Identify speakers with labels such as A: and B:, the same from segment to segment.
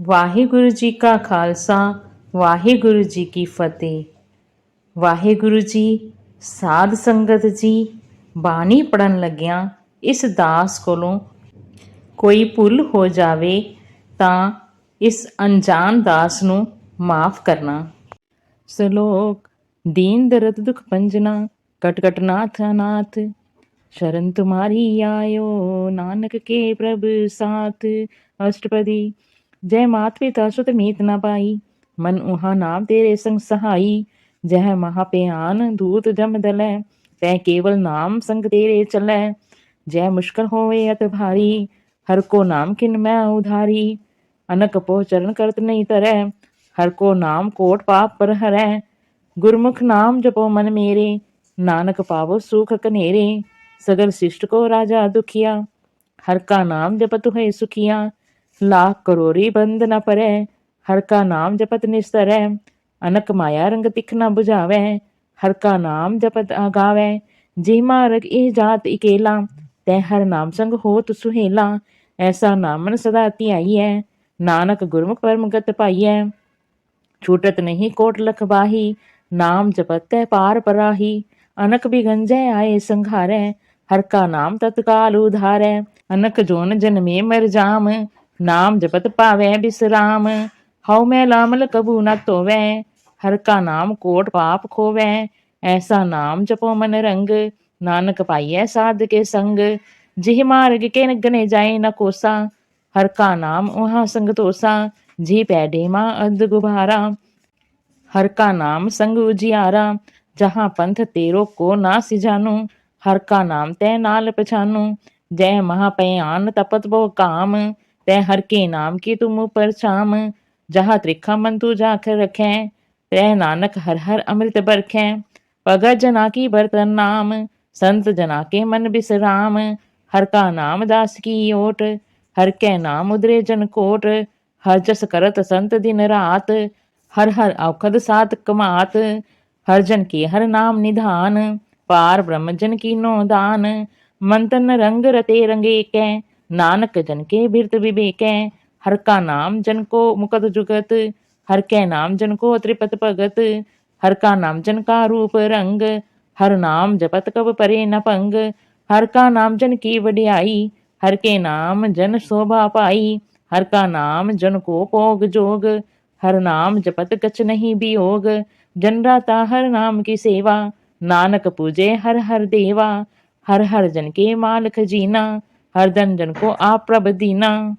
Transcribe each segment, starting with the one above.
A: ਵਾਹਿਗੁਰੂ ਜੀ ਕਾ ਖਾਲਸਾ, ਵਾਹਿਗੁਰੂ ਜੀ ਕੀ ਫਤਿਹ। ਵਾਹਿਗੁਰੂ ਜੀ, ਸਾਧ ਸੰਗਤ ਜੀ, ਬਾਣੀ ਪੜਨ ਲੱਗਿਆਂ ਇਸ ਦਾਸ ਕੋਲੋਂ ਕੋਈ ਭੁੱਲ ਹੋ ਜਾਵੇ ਤਾਂ ਇਸ ਅਣਜਾਣ ਦਾਸ ਨੂੰ ਮਾਫ ਕਰਨਾ। ਸ਼ਲੋਕ, ਦੀਨ ਦਰਦ ਦੁਖ ਪੰਜਨਾ, ਕਟ ਕਟ ਨਾਥ ਅਨਾਥ ਸ਼ਰਨ ਤੁਮਾਰੀ ਆਇਓ ਨਾਨਕ ਕੇ ਪ੍ਰਭ ਸਾਥ, ਅਸ਼ਟਪਦੀ जय मातृता सुत मीत न पाई। मन उहा नाम तेरे संग सहाई। जह महाप्यान दूत जम दल तय केवल नाम संग तेरे चल। जय मुश्किल होवे अत भारी, हर को नाम किन मैं उधारी। अनक पो चरण करत नहीं तर हर को नाम कोट पाप पर हरै। गुरमुख नाम जपो मन मेरे, नानक पावो सुख कनेरे। सगल शिष्ट को राजा दुखिया, हर का नाम जपत हुए सुखिया। लाख करोरी बंद न परे, हर का नाम जपत निस्तर है। अनक माया रंग तिख न बुझावे, हर का नाम जपत गावे जी मारग ए जात इकेला, तै हर नाम संग होत सुहेला। ऐसा नामन सदा त्याई है, नानक गुरमुख परम गत पाई है। छूटत नहीं कोट लख बाही, नाम जपत तै पार पराही। अनक भी गंजे आए संघारे, हर का नाम तत्काल उधारे। अनक जोन जन में मर जाम नाम जपत पावै बिसराम हऊ मैं लामल कबू न तोवै हर का नाम कोट पाप खोवै ऐसा नाम जपो मन रंग नानक पाइयै साध के संग जिह मार्ग के गने जाए न कोसा हर का नाम उहाँ संग तोसा जी पैडे माँ अध गुबारा हर का नाम संग उजियारा जहाँ पंथ तेरो को ना सिजानू हर का नाम तै नाल पछानू जय महापयान तपत बो काम तै हर के नाम की तुम ऊपर शाम। जहाँ त्रिखा मन तू जाख रखे, तै नानक हर हर अमृत बरखे। भगत जना की बर्तन नाम, संत जना के मन बिसराम। हर का नाम दास की ओट, हर के नाम उदरे जन कोट। हर जस करत संत दिन रात, हर हर औखद सात कमात। हर जन के हर नाम निधान, पार ब्रह्म जन की नो दान। मंतन रंग रते रंगे कै नानक जन के बिरत विवेकै, हर का नाम जन को मुकत जुगत, हर कै नाम जन को त्रिपत भगत हर का नाम जन का रूप रंग, हर नाम जपत कब परे न पंग, हर का नाम जन की वडियाई, हर के नाम जन शोभा पाई, हर का नाम जन को पोग जोग, हर नाम जपत कछ नहीं वियोग जन राता हर नाम की सेवा, नानक पूजे हर हर देवा, हर हर जन के माल खजीना हर जन को आप प्रभ दीना।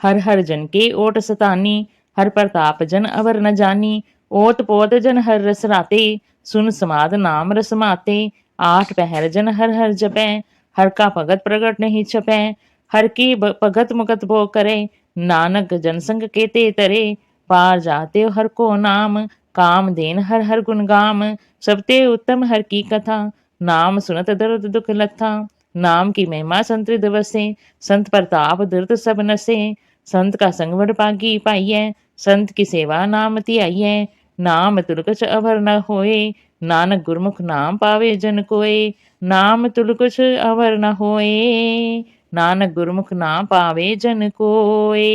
A: हर हर जन के ओट सतानी, हर प्रताप जन अवर न जानी। ओत पोत जन हर रस राते, सुन समाद नाम रस माते। आठ पहर जन हर हर जपै, हर का भगत प्रगट नहीं छपै। हर की भगत मुगत भो करे, नानक जनसंग के ते तरे। पार जाते हर को नाम, काम देन हर हर गुण गाम। सबते उत्तम हर की कथा, नाम सुनत दर्द दुख लथा। नाम की महिमा संतृत बसे संत प्रताप धृत सब नसे, संत का संग वड पागी पाइयै संत की सेवा नाम धियाइयै नाम तुलकछ अवर न होए, नानक गुरमुख नाम पावे जन कोय नाम तुलकुछ अवर न होए, नानक गुरमुख नाम पावे जन कोय